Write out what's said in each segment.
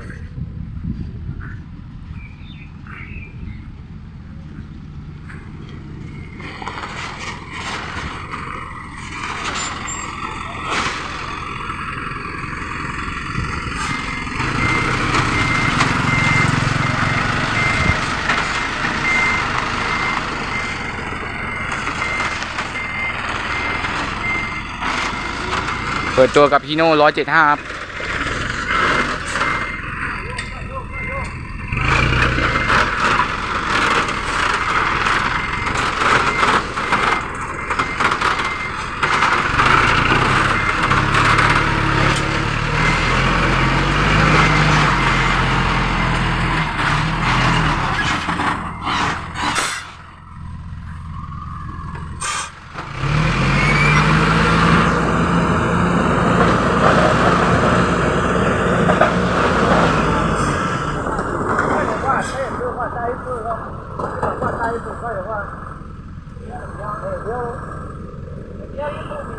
เปิดตัวกับฮีโน่175 ครับ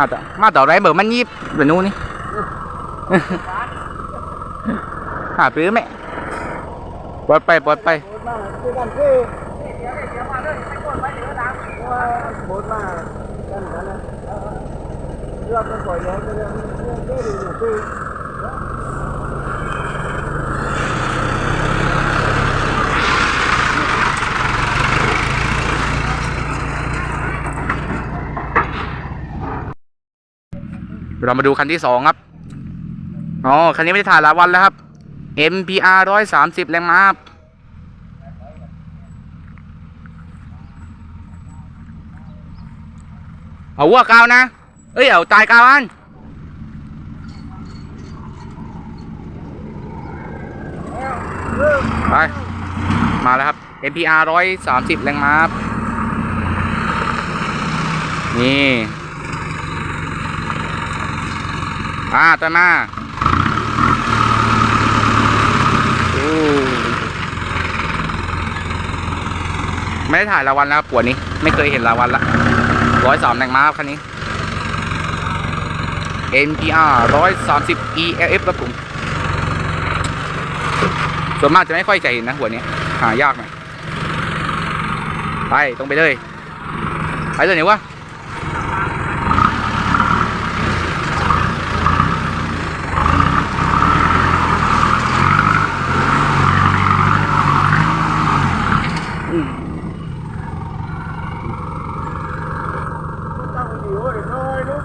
ม่รู้เออแกเอานิ้วไปนู่นเลยซึ่งแกไม่รู้หลับเตียนนั่นมากอะมาต่อมาต่อไรเบอร์มันยิบแบบนู้นนี่หาปื้อไหมปลดไปปลดไปโบดมาคือกันคือโบดมากันกันนะเรื่องมันปล่อยแล้วเรื่องเรื่องเรื่องอยู่คือ เรามาดูคันที่สองครับ อ๋อ คันนี้ไม่ได้ถ่ายหลายวันแล้วครับ MPR ร้อยสามสิบแรงม้าครับเอาวัวกาวนะ เอ้ย เอาตายกาวอันไป มาแล้วครับ MPR ร้อยสามสิบแรงม้าครับ นี่ อ่าต่อมาโอ้ไม่ได้ถ่ายราวัลแล้วครับปวดนี้ ไม่เคยเห็นราวัลละร้อยสามแรงม้าครับคันนี้ NPR ร้อยสามสิบ ELF ครับผมส่วนมากจะไม่ค่อยใจเห็นนะหัวนี้ หายากหน่อยไปตรงไปเลย ไปเลยเนี่ยวะ ตั้งอยู่เดี๋ยวน้อยนุ๊ก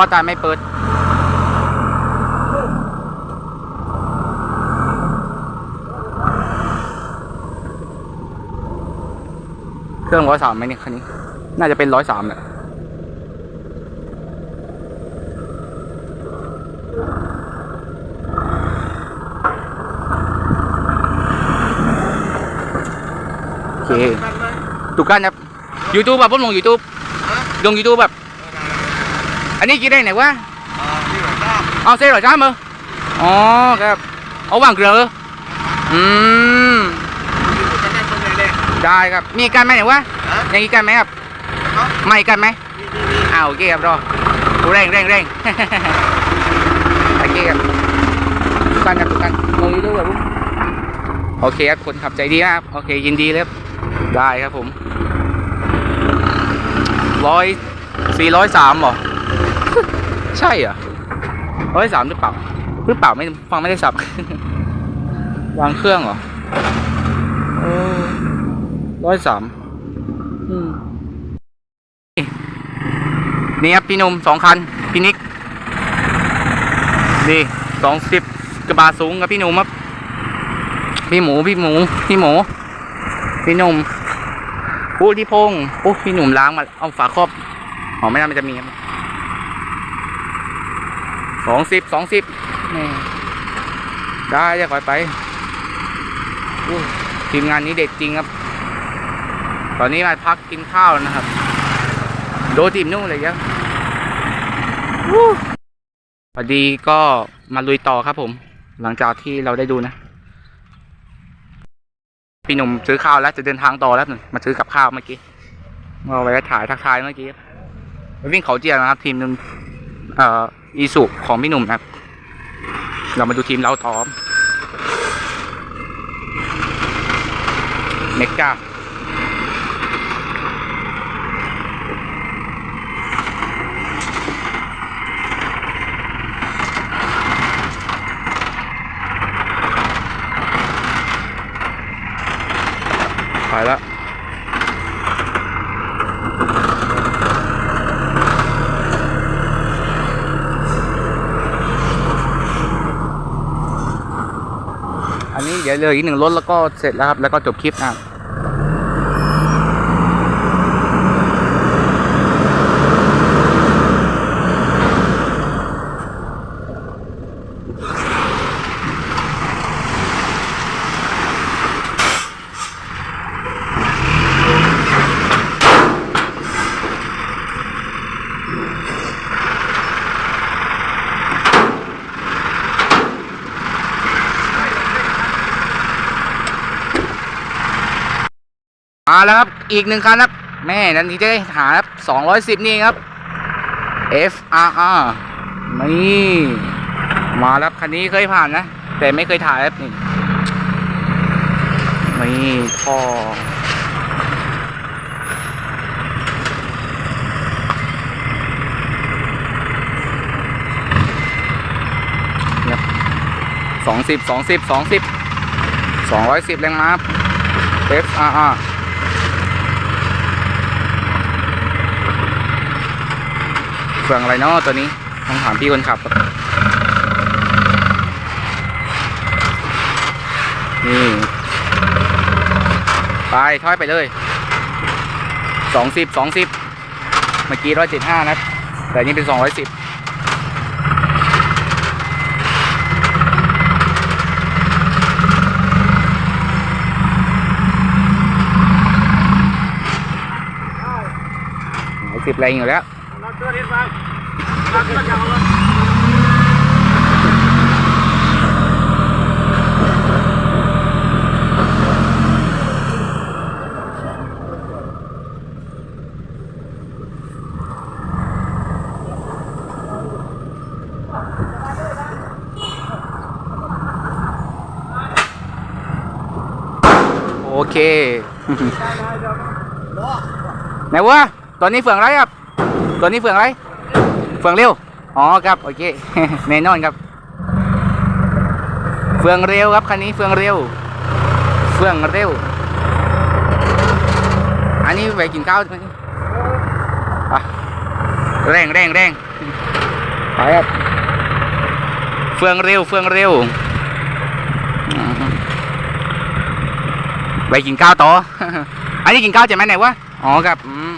ว่าตายไม่เปิด เครื่องร้อยสามไหมเนี่ยคันนี้ น่าจะเป็นร้อยสามแหละโอเคถูกกันครับยูทูบแบบผมลงยูทูบลงยูทูบแบบ อันนี้กินได้ไหนวะเอาเซ่หรอจ้ามืออ๋อครับเอาวางเกลือเหรออืมได้ครับมีกันไหมไหนวะยังมีกันไหมครับไม่กันไหมอ้าวโอเคครับรอดูแรงแรงแรงโอเคครับทุกกันครับทุกกันลงยูทูบครับผมโอเคครับคนขับใจดีนะครับโอเคยินดีเลยครับได้ครับผมร้อยสี่ร้อยสามหรอ ใช่เหรอร้อยสามหรือเปล่าหรือเปล่าไม่ฟังไม่ได้สับ วางเครื่องเหรอร้อยสามนี่ครับพี่หนุ่มสองคัน พี่นิกนี่สองสิบกระบะสูงกับพี่หนุ่มครับ พี่หมูพี่หมู พี่หมู พี่หนุ่มพูดที่พงษ์โอ้พี่หนุ่มล้างมาเอาฝาครอบอ๋อไม่น่ามันจะมีครับส องสิบสองสิบนี่ได้จะคอยไปอู้ทีมงานนี้เด็ดจริงครับ ตอนนี้มาพักกินข้าวนะครับ โดทีมนู่นเลยครับวู้พอดีก็มาลุยต่อครับผม หลังจากที่เราได้ดูนะพี่หนุ่มซื้อข้าวแล้วจะเดินทางต่อแล้วหนึ่งมาซื้อกับข้าวเมื่อกี้เอาไว้ถ่ายทักทายเมื่อกี้ไปวิ่งเขาเจียนะครับ ทีมหนึง เอ่ออีสุของพี่หนุ่มครับ เรามาดูทีมเราต่อเมกาไปแล้ว นี้เดี๋ยวเหลยอีกหนึ่งรถแล้วก็เสร็จแล้วครับ แล้วก็จบคลิปนะครับ แล้วครับ อีกหนึ่งคันครับ แม่นันทีจะได้หาครับสองร้อยสิบนี่ครับ FRR นี่มาแล้วคันนี้เคยผ่านนะ แต่ไม่เคยถ่ายครับนี่นี่ท่อสองสิบสองสิบสองสิบสองร้อยสิบแรงม้า FRR เครื่องอะไรเนาะตัวนี้ต้องถามพี่คนขับครับนี่ไปถอยไปเลยสองสิบสองสิบเมื่อกี้ร้อยเจ็ดห้านะ แต่นี่เป็นสองร้อยสิบสิบแรงอยู่แล้ว โอเค ไหนวะ ตอนนี้เฟื่องไรครับ ตอนนี้เฟืองไร เฟืองเร็ว อ๋อครับโอเคแน่นอนครับ เฟืองเร็วครับคันนี้เฟืองเร็ว เฟืองเร็ว อันนี้ไปกินข้าวไหมแรงแรงแรงไปครับ เฟืองเร็ว เฟืองเร็ว ไปกินข้าวต่อ อันนี้กินข้าวจะไหมไหนวะ อ๋อครับอืม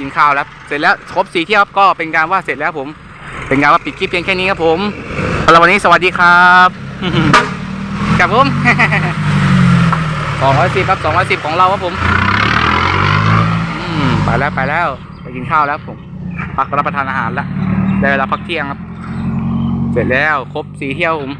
กินข้าวแล้ว เสร็จแล้วครบสี่เที่ยวก็เป็นการว่าเสร็จแล้วผม เป็นการว่าปิดคลิปเพียงแค่นี้ครับผมสำหรับวันนี้สวัสดีครับครับผมสองร้อยสิบครับสองร้อยสิบของเราครับผมอืมไปแล้วไปแล้ว ไปกินข้าวแล้วผมพักรับประทานอาหารแล้วได้เวลาพักเที่ยงครับ เสร็จแล้วครบสี่เที่ยวผม